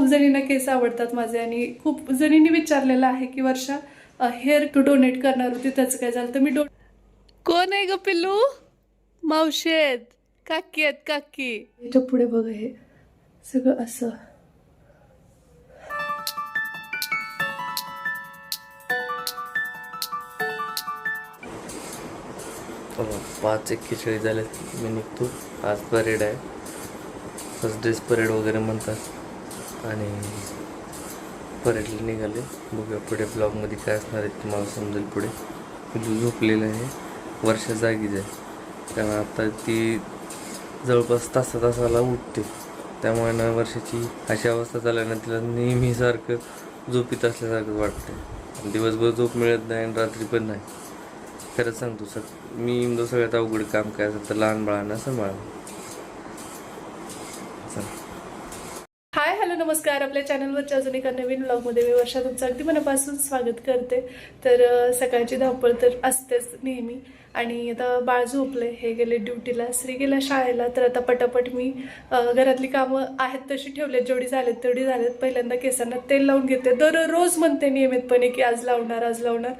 खूप जणींना केस आवडतात माझे आणि खूप जणींनी विचारलेलं आहे की वर्षा हेअर टू डोनेट करणार होती त्याचं काय झालं? तर मी डो कोण आहे ग पिल्लू? मावशी आहेत. काकी आहेत काकी. याच्यापुढे बघ हे. सगळं असं. पाच एक खिचडी झाले मी निघतो. आज परेड आहे. फर्स्ट डेज परेड वगैरे म्हणतात. आणि पर्यटन निघाले. बघूया पुढे ब्लॉगमध्ये काय असणार आहे तुम्हाला समजेल पुढे. पिल्लू झोपलेलं आहे वर्षा जागीच आहे. कारण आता ती जवळपास तासा तासाला उठते. त्यामुळे ना वर्षाची अशी अवस्था झाल्यानं तिला नेहमीसारखं झोपीत असल्यासारखं वाटतं दिवसभर झोप मिळत नाही आणि रात्री पण नाही. खरंच सांगतो सर मी सगळ्यात अवघड काम काय असेल तर लहान बाळांना सांभाळा चला. नमस्कार आपल्या चॅनलवरच्या अजून एका नवीन ब्लॉगमध्ये मी वर्षा तुमचं अगदी मनापासून स्वागत करते. तर सकाळची धावपळ तर असतेच नेहमी. आणि आता बाळ झोपले हे गेले ड्युटीला श्री गेला शाळेला. तर आता पटापट मी घरातली कामं आहेत तशी ठेवलेत जेवढी झालेत तेवढी झालेत. पहिल्यांदा केसांना तेल लावून घेते. दररोज म्हणते नियमितपणे की आज लावणार आज लावणार.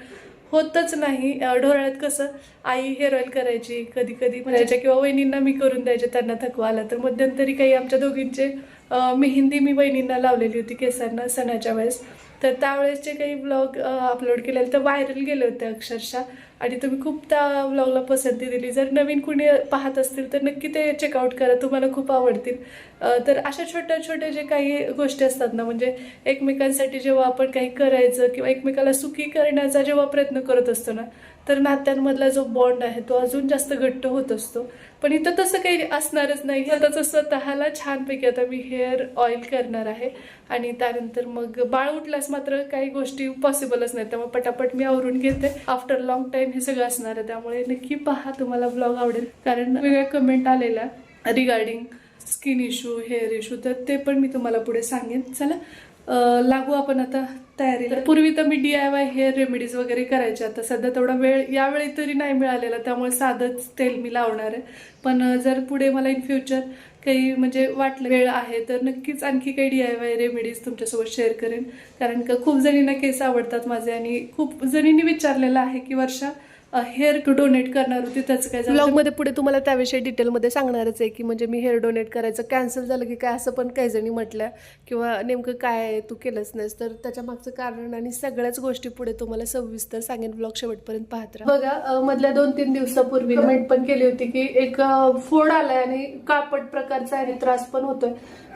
होतच नाही. ढोराळ्यात कसं आई हेअर ऑइल करायची कधी कधी म्हणायच्या किंवा वहिनींना मी करून द्यायचे त्यांना थकवा आला तर मध्यंतरी काही आमच्या दोघींचे मेहंदी मी वहिनींना लावलेली होती केसांना सणाच्या वेळेस. तर त्यावेळेसचे काही ब्लॉग अपलोड केलेले तर व्हायरल गेले होते अक्षरशः. आणि तुम्ही खूप त्या ब्लॉगला पसंती दिली. जर नवीन कुणी पाहत असतील तर नक्की ते चेकआउट करा. तुम्हाला खूप आवडतील. तर अशा छोट्या छोट्या जे काही गोष्टी असतात ना म्हणजे एकमेकांसाठी जेव्हा आपण काही करायचं किंवा एकमेकाला सुखी करण्याचा जेव्हा प्रयत्न करत असतो ना तर नात्यांमधला जो बॉन्ड आहे तो अजून जास्त घट्ट होत असतो. पण इथं तसं काही असणारच नाही. आता तर स्वतःला छानपैकी आता मी हेअर ऑइल करणार आहे आणि त्यानंतर मग बाळ उठल्यास मात्र काही गोष्टी पॉसिबलच नाही. त्यामुळे पटापट मी आवरून घेते. आफ्टर लॉंग टाइम हे सगळं असणार आहे. त्यामुळे नक्की पहा तुम्हाला ब्लॉग आवडेल. कारण वेगळ्या कमेंट आलेल्या regarding skin issue hair issue तर ते पण मी तुम्हाला पुढे सांगेन. चला लागू आपण आता तयारीला पूर्वी तर मी D I Y hair remedies वगैरे करायचे. आता सध्या तेवढा वेळ यावेळी तरी नाही मिळालेला त्यामुळे साधंच तेल मी लावणार आहे. पण जर पुढे मला इन फ्युचर काही म्हणजे वाटलं वेळ आहे तर नक्कीच आणखी काही डी आय वाय रेमेडीज तुमच्यासोबत शेअर करेन. कारण का खूप जणींना केस आवडतात माझे आणि खूप जणींनी विचारलेलं आहे की वर्षा हेअर टू डोनेट करणार होती त्याचं काय ब्लॉगमध्ये पुढे तुम्हाला त्याविषयी डिटेलमध्ये सांगणारच आहे की म्हणजे मी हेअर डोनेट करायचं कॅन्सल झालं की काय असं पण काही जणी म्हटल्या किंवा नेमकं काय तू केलंच नाहीस. तर त्याच्या मागचं कारण आणि सगळ्याच गोष्टी पुढे तुम्हाला सविस्तर सांगेन ब्लॉग शेवटपर्यंत पाहत राहा. बघा मधल्या दोन तीन दिवसापूर्वी कमेंट पण केली होती की एक फोड आलाय आणि काळपट प्रकारचा आहे त्रास पण होतोय.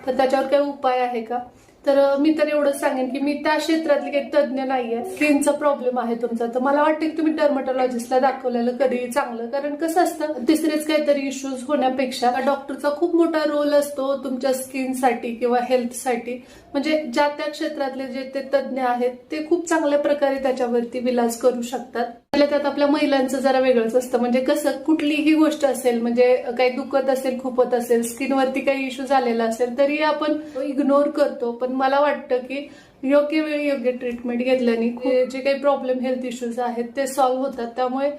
तर त्याच्यावर काही उपाय आहे का? तर मी तर एवढंच सांगेन की मी त्या क्षेत्रातले काही तज्ज्ञ नाहीये. स्किनचा प्रॉब्लेम आहे तुमचा. तर मला वाटतं की तुम्ही डर्मटॉलॉजिस्टला दाखवलेलं कधी चांगलं. कारण कसं असतं तिसरेच काहीतरी इश्यूज होण्यापेक्षा डॉक्टरचा खूप मोठा रोल असतो तुमच्या स्किनसाठी किंवा हेल्थसाठी म्हणजे ज्या त्या क्षेत्रातले जे ते तज्ज्ञ आहेत ते खूप चांगल्या प्रकारे त्याच्यावरती विलाज करू शकतात. त्याला त्यात आपल्या महिलांचं जरा वेगळंच असतं. म्हणजे कसं कुठलीही गोष्ट असेल म्हणजे काही दुखत असेल खुपत असेल स्किनवरती काही इश्यू झालेला असेल तरी आपण इग्नोर करतो. पण मला वाटतं की योग्य वेळी योग्य ट्रीटमेंट घेतल्याने जे काही प्रॉब्लेम हेल्थ इश्यूज आहेत ते सॉल्व्ह होतात. त्यामुळे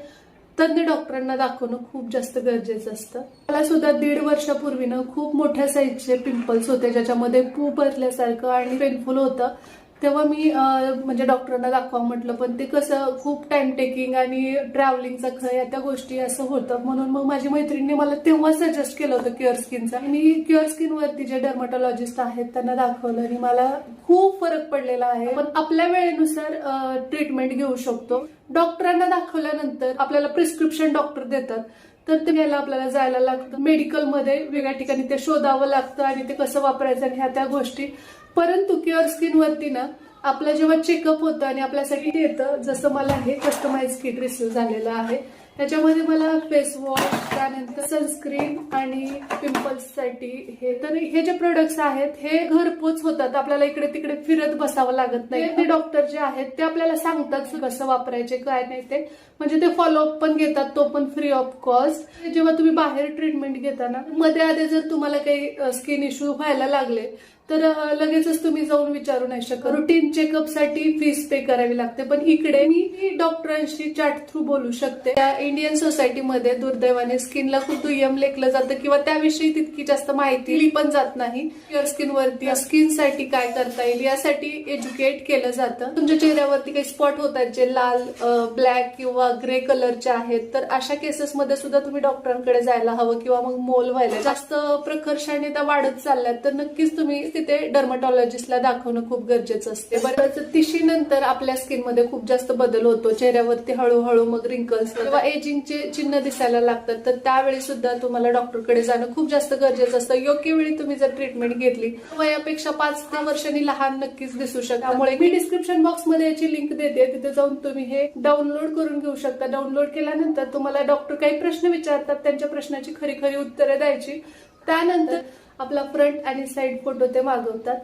तज्ञ डॉक्टरांना दाखवणं खूप जास्त गरजेचं असतं. मला सुद्धा दीड वर्षापूर्वी ना खूप मोठ्या साईजचे पिंपल्स होते ज्याच्यामध्ये पू भरल्यासारखं आणि पेनफुल होतं. तेव्हा मी म्हणजे डॉक्टरांना दाखवा म्हटलं पण ते कसं खूप टाइम टेकिंग आणि ट्रॅव्हलिंगचा खरं या त्या गोष्टी असं होतं. म्हणून मग माझी मैत्रिणी मला तेव्हा सजेस्ट केलं होतं क्युअर स्किनचा मी क्युअर स्किनवरती जे डर्मटॉलॉजिस्ट आहेत त्यांना दाखवलं आणि मला खूप फरक पडलेला आहे. पण आपल्या वेळेनुसार ट्रीटमेंट घेऊ शकतो. डॉक्टरांना दाखवल्यानंतर आपल्याला प्रिस्क्रिप्शन डॉक्टर देतात. तर ते घ्यायला आपल्याला जायला लागतं. मेडिकलमध्ये वेगळ्या ठिकाणी ते शोधावं लागतं आणि ते कसं वापरायचं आणि ह्या त्या गोष्टी. परंतु क्युअर स्किन वरती ना आपलं जेव्हा चेकअप होतं आणि आपल्यासाठी येतं जसं मला हे कस्टमाइज किट रिसीव्ह झालेलं आहे. त्याच्यामध्ये मला फेस वॉश त्यानंतर सनस्क्रीन आणि पिंपल्ससाठी हे तर हे जे प्रोडक्ट्स आहेत हे घरपोच होतात. आपल्याला इकडे तिकडे फिरत बसावं लागत नाही. ते डॉक्टर जे आहेत ते आपल्याला सांगतात कसं वापरायचे काय नाही ते. म्हणजे ते फॉलोअप पण घेतात तो पण फ्री ऑफ कॉस्ट जेव्हा तुम्ही बाहेर ट्रीटमेंट घेताना मध्ये आधी जर तुम्हाला काही स्किन इश्यू व्हायला लागले तर लगेचच तुम्ही जाऊन विचारू नाही शकत रुटीन चेकअपसाठी फीस पे करावी लागते. पण इकडे मी डॉक्टरांशी चॅट थ्रू बोलू शकते. त्या इंडियन सोसायटीमध्ये दुर्दैवाने स्किनला खूप दुय्यम लेखलं जातं किंवा त्याविषयी तितकी जास्त माहिती दिली पण जात नाही. युअर स्किनवरती स्किनसाठी काय करता येईल यासाठी एज्युकेट केलं जातं. तुमच्या चेहऱ्यावरती काही स्पॉट होत आहेत जे लाल ब्लॅक किंवा ग्रे कलरचे आहेत तर अशा केसेसमध्ये सुद्धा तुम्ही डॉक्टरांकडे जायला हवं किंवा मग मोल व्हायला. जास्त प्रखरशाने त्या वाढत चालल्यात तर नक्कीच तुम्ही तिथे डर्मटॉलॉजिस्टला दाखवणं खूप गरजेचं असते. बरं तिशी नंतर आपल्या स्किनमध्ये खूप जास्त बदल होतो. चेहऱ्यावरती हळूहळू मग रिंकल्स किंवा एजिंगचे चिन्ह दिसायला लागतात तर त्यावेळी सुद्धा तुम्हाला डॉक्टरकडे जाणं खूप जास्त गरजेचं असतं. योग्य वेळी तुम्ही जर ट्रीटमेंट घेतली वयापेक्षा पाच दहा वर्षांनी लहान नक्कीच दिसू शकता त्यामुळे मी डिस्क्रिप्शन बॉक्समध्ये याची लिंक देते. तिथे जाऊन तुम्ही हे डाउनलोड करून घेऊ शकता. डाउनलोड केल्यानंतर तुम्हाला डॉक्टर काही प्रश्न विचारतात त्यांच्या प्रश्नाची खरी खरी उत्तरे द्यायची. त्यानंतर आपला फ्रंट आणि साईड फोटो ते मागवतात.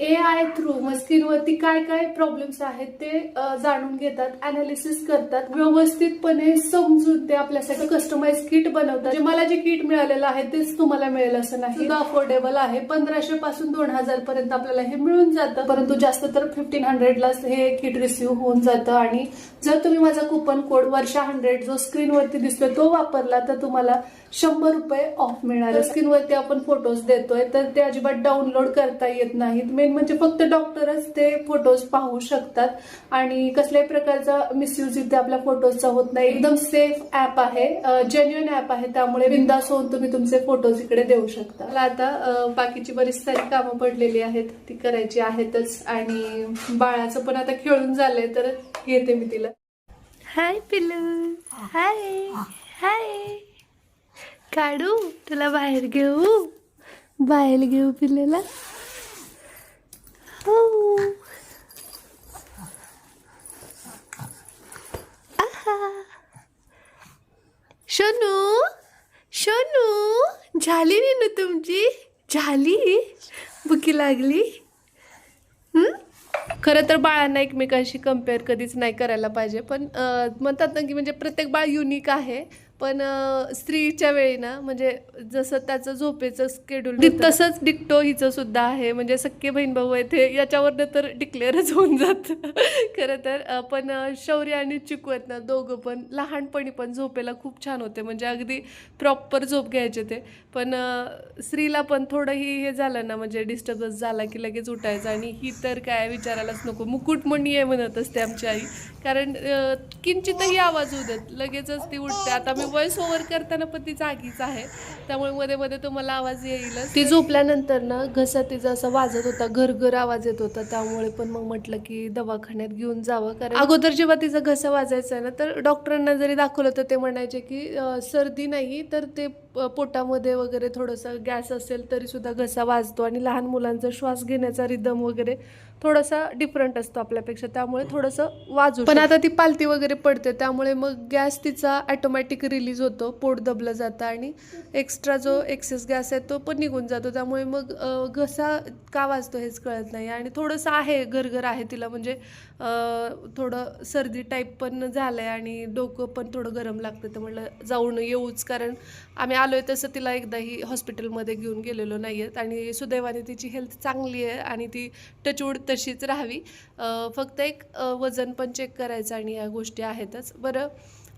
ए आय थ्रू मग स्किनवरती काय काय प्रॉब्लेम्स आहेत ते जाणून घेतात अनालिसिस करतात व्यवस्थितपणे समजून ते आपल्यासाठी कस्टमाइज किट बनवतात. जे मला जे किट मिळालेलं आहे तेच तुम्हाला मिळेल असं नाही. अफोर्डेबल आहे. पंधराशे पासून दोन हजार पर्यंत आपल्याला हे मिळून जातं. परंतु जास्त तर फिफ्टीन हंड्रेडलाच हे किट रिसिव्ह होऊन जातं आणि जर तुम्ही माझा कुपन कोड वर्षा हंड्रेड जो स्क्रीनवरती दिसतोय तो वापरला तर तुम्हाला शंभर रुपये ऑफ मिळणार स्क्रीनवरती आपण फोटोज देतोय तर ते अजिबात डाउनलोड करता येत नाहीत. ऑनलाईन म्हणजे फक्त डॉक्टरच ते फोटोज पाहू शकतात. आणि कसल्याही प्रकारचा मिसयूज इथे आपल्या फोटोजचा होत नाही. एकदम सेफ ऍप आहे. जेन्युअन ऍप आहे. त्यामुळे बिंदास होऊन तुम्ही तुमचे फोटोज इकडे देऊ शकता. आता बाकीची बरीच सारी कामं पडलेली आहेत. ती करायची आहेतच. आणि बाळाचं पण आता खेळून झालंय तर घेते मी तिला. हाय पिलू हाय हाय काढू? तुला बाहेर घेऊ? बाहेर घेऊ पिलेला शनू शनू झाली नाही ना तुमची? झाली? बुकी लागली? खरं तर बाळांना एकमेकांशी कंपेअर कधीच नाही करायला पाहिजे पण म्हणतात ना की म्हणजे प्रत्येक बाळ युनिक आहे. पण स्त्रीच्या वेळी ना म्हणजे जसं त्याचं झोपेचं स्केड्यूल तसंच डिक्टो हिचं सुद्धा आहे. म्हणजे सख्खे बहीण भाऊ आहेत हे याच्यावरनं तर डिक्लेअरच होऊन जातं. खरं तर पण शौर्य आणि चिकू आहेत ना दोघं पण लहानपणी पण झोपेला खूप छान होते. म्हणजे अगदी प्रॉपर झोप घ्यायचे ते. पण स्त्रीला पण थोडंही हे झालं ना म्हणजे डिस्टर्बन्स झाला की लगेच उठायचं. आणि ही तर काय विचारायलाच नको. मुकुटमणी आहे म्हणत असते आमची आई. कारण किंचितही आवाज होऊ देत. लगेचच ती उठते. आता मी व्हॉइस ओव्हर करताना पण ती जागीच आहे. त्यामुळे मध्ये मध्ये तुम्हाला आवाज येईलच. ती झोपल्यानंतर ना घसा तिचा असा वाजत होता घरघर आवाज येत होता. त्यामुळे पण मग म्हटलं की दवाखान्यात घेऊन जावं. कारण अगोदर जेव्हा तिचा घसा वाजायचा ना तर डॉक्टरांना जरी दाखवलं तर ते म्हणायचे की सर्दी नाही तर ते पोटामध्ये वगैरे थोडंसं गॅस असेल तरी सुद्धा घसा वाजतो आणि लहान मुलांचा श्वास घेण्याचा रिदम वगैरे थोडासा डिफरंट असतो आपल्यापेक्षा त्यामुळे थोडंसं वाजू पण आता ती पालती वगैरे पडते त्यामुळे मग गॅस तिचा ॲटोमॅटिक रिलीज होतो पोट दबलं जातं आणि एक्स्ट्रा जो एक्सेस गॅस आहे तो पण निघून जातो. त्यामुळे मग घसा का वाजतो हेच कळत नाही. आणि थोडंसं आहे घरघर आहे तिला म्हणजे थोडं सर्दी टाईप पण झालं आहे आणि डोकं पण थोडं गरम लागतं. तर म्हटलं जाऊन येऊच कारण आम्ही आलोय तसं तिला एकदाही हॉस्पिटलमध्ये घेऊन गेलेलो नाही आहेत आणि सुदैवाने तिची हेल्थ चांगली आहे आणि ती टचवूड तशीच राहावी. फक्त एक वजन पण चेक करायचं आणि या गोष्टी आहेतच. बरं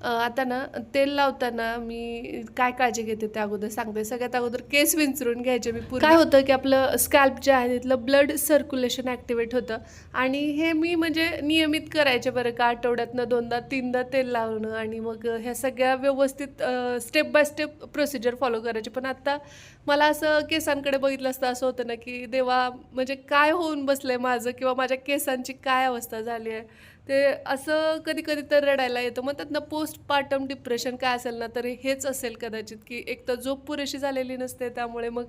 आता ना तेल लावताना मी काय काळजी घेते त्या अगोदर सांगते. सगळ्यात अगोदर केस विंचरून घ्यायचे मी पूर्ण. काय होतं की आपलं स्कॅल्प जे आहे तिथलं ब्लड सर्क्युलेशन ॲक्टिवेट होतं. आणि हे मी म्हणजे नियमित करायचे बरं का आठवड्यातनं दोनदा तीनदा तेल लावणं आणि मग ह्या सगळ्या व्यवस्थित step by step procedure follow करायचे. पण आत्ता मला असं केसांकडे बघितलं असतं असं होतं ना की देवा म्हणजे काय होऊन बसलंय माझं किंवा माझ्या केसांची काय अवस्था झाली आहे? ते असं कधी कधी तर रडायला येतं. म्हणतात ना पोस्ट पार्टम डिप्रेशन काय असेल ना तर हेच असेल कदाचित की एक तर झोप पुरेशी झालेली नसते त्यामुळे मग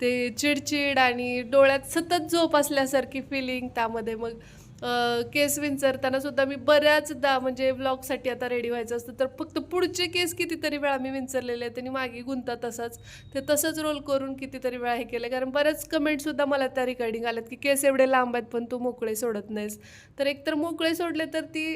ते चिडचिड आणि डोळ्यात सतत झोप असल्यासारखी फिलिंग त्यामध्ये मग केस विंचरताना सुद्धा मी बऱ्याचदा म्हणजे ब्लॉगसाठी आता रेडी व्हायचं असतं. तर फक्त पुढचे केस कितीतरी वेळा मी विंचरलेले आहेत आणि मागे गुंता तसाच. ते तसंच रोल करून कितीतरी वेळा हे केलं. कारण बऱ्याच कमेंटसुद्धा मला त्या रिगार्डिंग आल्यात की केस एवढे लांब आहेत पण तू मोकळे सोडत नाहीस. तर एकतर मोकळे सोडले तर ती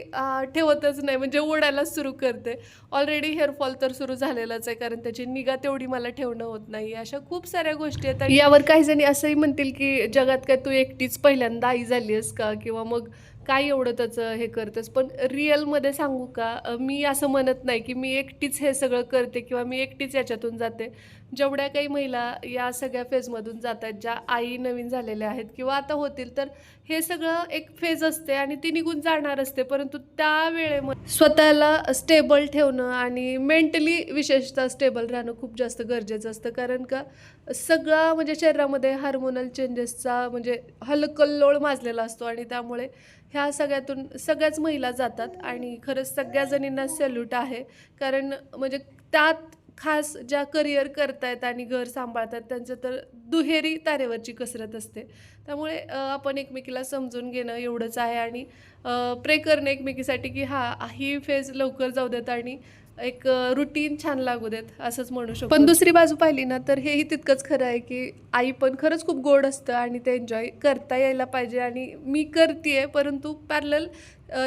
ठेवतच नाही. म्हणजे ओढायलाच सुरू करते. ऑलरेडी हेअरफॉल तर सुरू झालेलाच आहे. कारण त्याची निगा तेवढी मला ठेवणं होत नाही. अशा खूप साऱ्या गोष्टी आहेत. आणि यावर काही जणी असंही म्हणतील की जगात काय तू एकटीच पहिल्यांदा आई झाली आहेस का? किंवा मग काय एवढं त्याचं हे करतेस? पण रिअलमध्ये सांगू का मी असं म्हणत नाही की मी एकटीच हे सगळं करते किंवा मी एकटीच याच्यातून जाते. जेवढ्या काही महिला या सगळ्या फेजमधून जात आहेत ज्या आई नवीन झालेल्या आहेत किंवा आता होतील तर हे सगळं एक फेज असते आणि ती निघून जाणार असते. परंतु त्या वेळेमध्ये स्वतःला स्टेबल ठेवणं आणि मेंटली विशेषतः स्टेबल राहणं खूप जास्त गरजेचं असतं. कारण का सगळा म्हणजे शरीरामध्ये हार्मोनल चेंजेसचा म्हणजे हलकल्लोळ माजलेला असतो आणि त्यामुळे ह्या सगळ्यातून सगळ्याच महिला जातात आणि खरंच सगळ्या जणींना सॅल्यूट आहे. कारण म्हणजे त्यात खास ज्या करिअर करतायत आणि घर सांभाळतात त्यांचं तर दुहेरी तारेवरची कसरत असते. त्यामुळे आपण एकमेकीला समजून घेणं एवढंच आहे आणि प्रे करणं एकमेकीसाठी की हा ही फेज लवकर जाऊ देत आणि एक रुटीन छान लागू देत असंच म्हणू शकतो. पण दुसरी बाजू पाहिली ना तर हेही तितकंच खरं आहे की आई पण खरंच खूप गोड असतं आणि ते एन्जॉय करता यायला पाहिजे आणि मी करते परंतु पॅरल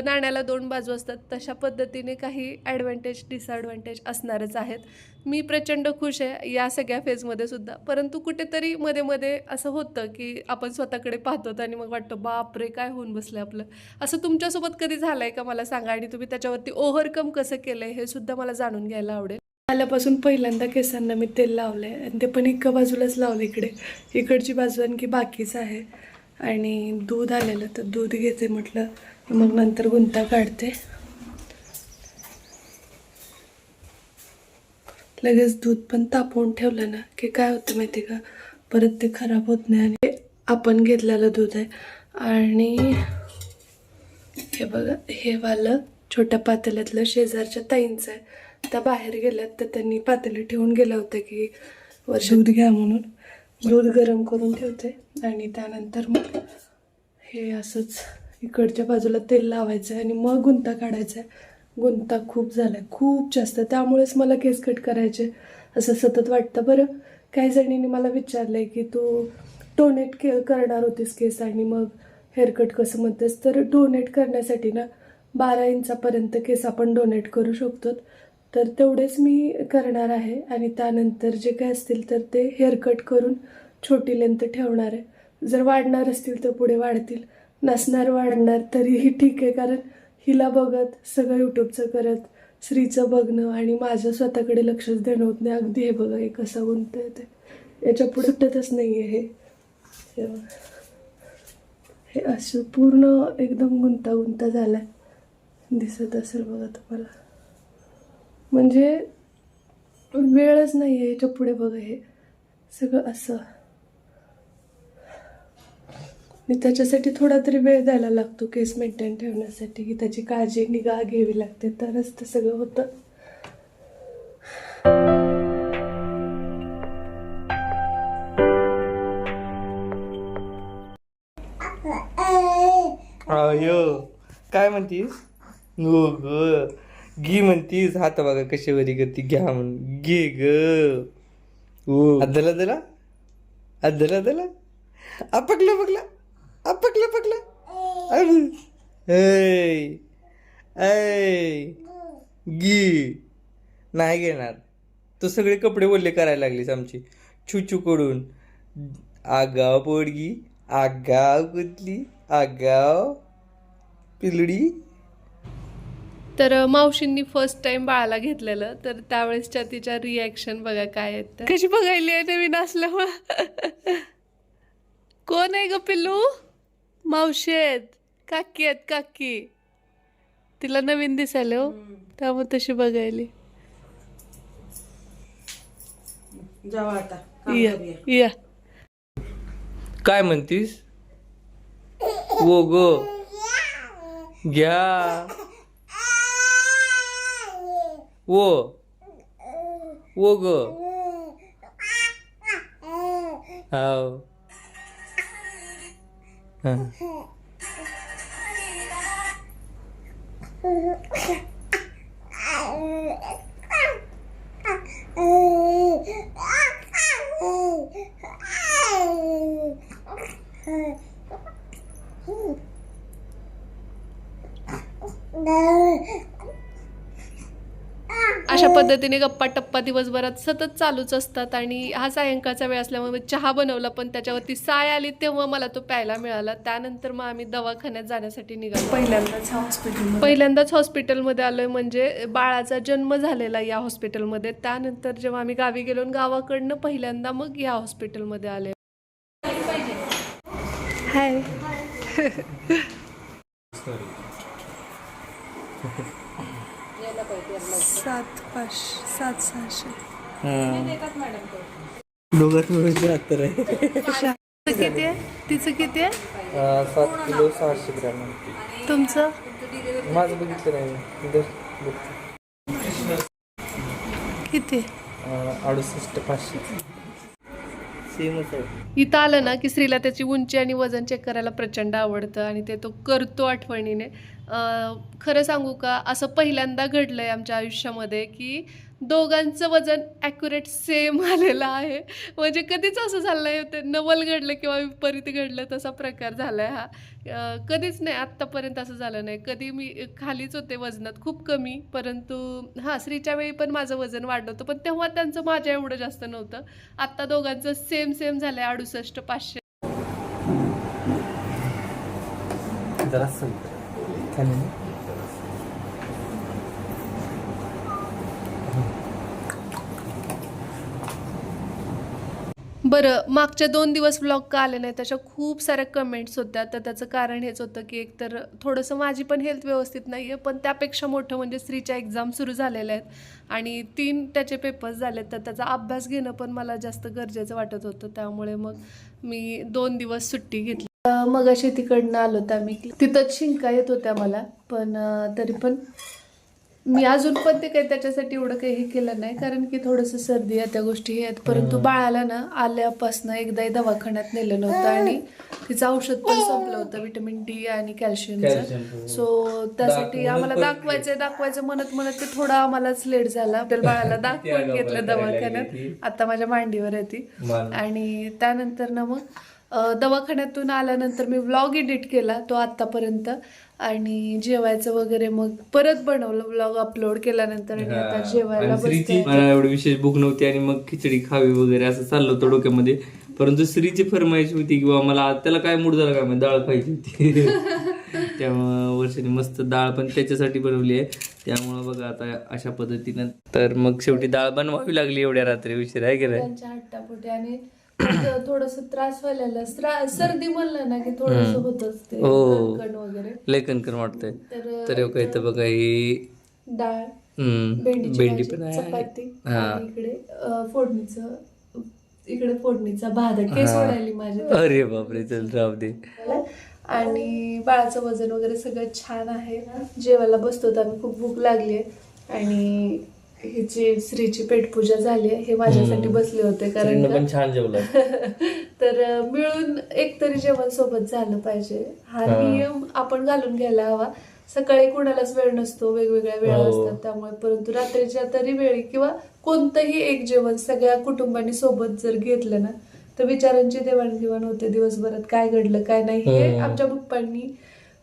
नाण्याला दोन बाजू असतात. तशा पद्धतीने काही ॲडव्हान्टेज डिसॲडव्हान्टेज असणारच आहेत. मी प्रचंड खुश आहे या सगळ्या फेजमध्ये सुद्धा. परंतु कुठेतरी मध्ये मध्ये असं होतं की आपण स्वतःकडे पाहतो आणि मग वाटतं बापरे काय होऊन बसलं आपलं? असं तुमच्यासोबत कधी झालं आहे का मला सांगा? आणि तुम्ही त्याच्यावरती ओव्हरकम कसं केलं आहे हे सुद्धा मला जाणून घ्यायला आवडेल. आल्यापासून पहिल्यांदा केसांना मी तेल लावलंय आणि ते पण एका बाजूलाच लावलं इकडे. इकडची बाजू आणखी बाकीच आहे. आणि दूध आलेलं तर दूध घेते म्हटलं. मग नंतर गुंता काढते. लगेच दूध पण तापवून ठेवलं ना की काय होतं माहिती का? परत ते खराब होत नाही आणि आपण घेतलेलं दूध आहे. आणि हे बघा हे वालं छोट्या पातेल्यातलं शेजारच्या ताईंचं आहे. त्या बाहेर गेल्यात तर त्यांनी पातेले ठेवून गेल्या होत्या की वर्ष दूध घ्या म्हणून. दूध गरम करून ठेवते आणि त्यानंतर मग हे असंच इकडच्या बाजूला तेल लावायचं आहे आणि मग गुंता काढायचा आहे. गुंता खूप झालाय खूप जास्त. त्यामुळेच मला केस कट करायचे असं सतत वाटतं. बरं काही जणींनी मला विचारलंय की तू डोनेट के करणार होतीस केस आणि मग हेअरकट कसं म्हणतेस तर डोनेट करण्यासाठी ना बारा इंचापर्यंत केस आपण डोनेट करू शकतो. तर तेवढेच मी करणार आहे आणि त्यानंतर जे काय असतील तर ते हेअरकट करून छोटी लेंथ ठेवणार आहे. जर वाढणार असतील तर पुढे वाढतील नसणार वाढणार तरीही ठीक आहे कारण हिला बघत सगळं यूट्यूबचं करत स्त्रीचं बघणं आणि माझं स्वतःकडे लक्षच देणं होत नाही. अगदी हे बघा हे कसं गुंत ते. याच्यापुढे सुटतच नाही आहे हे हे असं पूर्ण एकदम गुंतागुंता झालाय. दिसत असेल बघा तुम्हाला. म्हणजे वेळच नाही आहे याच्यापुढे बघा हे. सगळं असं. आणि त्याच्यासाठी थोडा तरी वेळ द्यायला लागतो केस मेंटेन ठेवण्यासाठी की त्याची काळजी निगा घ्यावी लागते. तरच ते सगळं होतं. अयो काय म्हणतीस? ग. घी म्हणतीस. हात बघा कशी वरी करती. घ्या म्हणून. घे ग. अदला दला? अदला दला? अपकला पकला अपकला पकला ऐ. गी नाही घेणार. तू सगळे कपडे ओले करायला लागलीस आमची. छुचू कडून. आगाव पोडगी आगाव कुठली? आगाव पिलडी. तर मावशींनी फर्स्ट टाइम बाळाला घेतलेलं. तर त्यावेळेसच्या तिच्या रिॲक्शन बघा काय आहेत त्या. कशी बघायली आहे नवीन असल्यामुळं? कोण आहे ग पिल्लू? मावशी आहेत. काकी आहेत काकी. तिला नवीन दिसायला हो. त्यामुळे तशी बघायली. जाऊ आता. काम या करूया. या. काय म्हणतीस? वो गो घ्या वो वो ग हाव हा. अशा पद्धतीने गप्पा टप्पा दिवसभरात सतत चालूच असतात आणि हा सायंकाळचा वेळ असल्यामुळे मी चहा बनवला पण त्याच्यावरती साय आली तेव्हा मला तो प्यायला मिळाला. त्यानंतर मग आम्ही दवाखान्यात जाण्यासाठी निघालो. पहिल्यांदाच हॉस्पिटल पहिल्यांदाच हॉस्पिटलमध्ये आलोय म्हणजे बाळाचा जन्म झालेला या हॉस्पिटलमध्ये त्यानंतर जेव्हा आम्ही गावी गेलो आणि गावाकडनं पहिल्यांदा मग या हॉस्पिटलमध्ये आले हाय सात पाच सात सहाशे. दोघात मिळून शहात्तर आहे. किती आहे? तिचं किती आहे? सात किलो सहाशे ग्रॅम तुमचं? माझं बघितलं नाही. किती? अडुसष्ट पाचशे. सेमच आहे. इथं आलं ना की स्त्रीला त्याची उंची आणि वजन चेक करायला प्रचंड आवडतं आणि ते तो करतो आठवणीने. अं, खरं सांगू का असं पहिल्यांदा घडलं आहे आमच्या आयुष्यामध्ये की दोघांचं वजन ॲक्युरेट सेम आलेलं आहे. म्हणजे कधीच असं झालं आहे ते नवल घडलं किंवा विपरीत घडलं तसा प्रकार झाला आहे हा कधीच नाही आत्तापर्यंत असं झालं नाही. कधी मी खालीच होते वजनात खूप कमी. परंतु हां स्त्रीच्या वेळी पण माझं वजन वाढलं होतं पण तेव्हा त्यांचं माझ्या एवढं जास्त नव्हतं. आत्ता दोघांचं सेम सेम झालं आहे अडुसष्ट पाचशे. जरा बरं मागच्या दोन दिवस व्लॉग का आले नाही त्याच्या खूप साऱ्या कमेंट्स होत्या. तर त्याचं कारण हेच होतं की एकतर थोडंसं माझी पण हेल्थ व्यवस्थित नाही आहे पण त्यापेक्षा मोठं म्हणजे स्त्रीच्या एक्झाम सुरू झालेल्या आहेत. आणि तीन त्याचे पेपर्स झाले तर त्याचा अभ्यास घेणं पण मला जास्त गरजेचं वाटत होतं. त्यामुळे मग मी दोन दिवस सुट्टी घेतली. मग अशी तिकडनं आलो होतं आम्ही. तिथंच शिंका येत होत्या मला पण तरी पण मी अजून पण ते काही त्याच्यासाठी एवढं काही हे केलं नाही कारण की थोडंसं सर्दी आहे त्या गोष्टी हे आहेत. परंतु बाळाला ना आल्यापासनं एकदाही दवाखान्यात नेलं नव्हतं आणि तिचं औषध पण संपलं होतं विटॅमिन डी आणि कॅल्शियमचं कॅल्शियम सो त्यासाठी आम्हाला दाखवायचं दाखवायचं म्हणत म्हणत ते थोडा आम्हालाच लेट झाला. तर बाळाला दाखवून घेतलं दवाखान्यात. आता माझ्या मांडीवर आहे ती. आणि त्यानंतर ना मग दवाखान्यातून आल्यानंतर मी व्लॉग एडिट केला तो आतापर्यंत आणि जेवायचं वगैरे मग परत बनवलं व्लॉग अपलोड केल्यानंतर आणि आता जेवायला बसते मला एवढी विशेष भूक नव्हती आणि मग खिचडी खावी वगैरे असं चाललं होतं डोक्यामध्ये. परंतु श्रीची फरमाईश होती किंवा मला त्याला काय मूड झाला काय माहीत, डाळ खायची होती. त्यामुळं वर्षाने मस्त डाळ पण त्याच्यासाठी बनवली आहे. त्यामुळं बघा आता अशा पद्धतीनं. तर मग शेवटी डाळ बनवावी लागली एवढ्या रात्री उशीर आहे की नाही? त्यांच्या हट्टापोटी आणि थोडस त्रास व्हायला सर्दी म्हणलं ना की थोडस होतच ते हो. वगैरे. लय कणकण वाटतंय. तर तर काही तर बघा ही डाळ भेंडी पण आहे. चपाती हा. इकडे फोडणीचं इकडे फोडणीचा भात. केस ओढायली माझी अरे बापरे चल राहू दे. आणि बाळाचं वजन वगैरे सगळं छान आहे. जेवायला बसतो तर आम्ही खूप भूक लागली आहे. आणि हिची श्रीची पेटपूजा झाली आहे हे माझ्यासाठी बसले होते कारण छान जेवलं. तर मिळून एक तरी जेवण सोबत झालं पाहिजे. हा. नियम आपण घालून घ्यायला हवा. सकाळी कुणालाच वेळ नसतो वेगवेगळ्या वेळा हो. असतात त्यामुळे परंतु रात्रीच्या तरी वेळी किंवा कोणतंही एक जेवण सगळ्या कुटुंबांनी सोबत जर घेतलं ना तर विचारांची देवाणघेवाण होते दिवसभरात. काय घडलं काय नाही हे. आमच्या पप्पांनी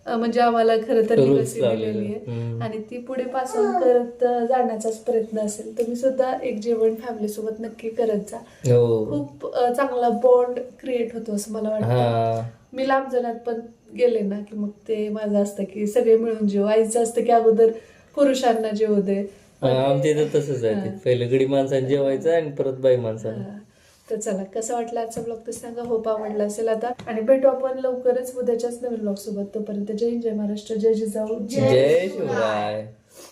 म्हणजे आम्हाला खरं तर. दिलेली आहे. आणि ती पुढे पासून करत अ, जाण्याचाच प्रयत्न असेल तुम्ही सुद्धा एक जेवण फॅमिली सोबत नक्की करत जा. हो. खूप चांगला बॉन्ड क्रिएट होतो असं मला वाटतं. मी लांब जणात पण गेले ना की मग ते माझं असतं की सगळे मिळून जेव. आईचं असतं की अगोदर पुरुषांना जेवू दे. आमच्या इथं तसंच आहे. ते पहिलं गडी माणसाने जेवायचं आणि परत बाई माणसाने. हा. तर चला कसं वाटलं आजचा ब्लॉग तर सांगा होप आवडला असेल आता. आणि भेटू आपण लवकरच उद्याच्याच नवीन ब्लॉग सोबत. तोपर्यंत जय जय महाराष्ट्र जय जिजाऊ. जय शिवराय.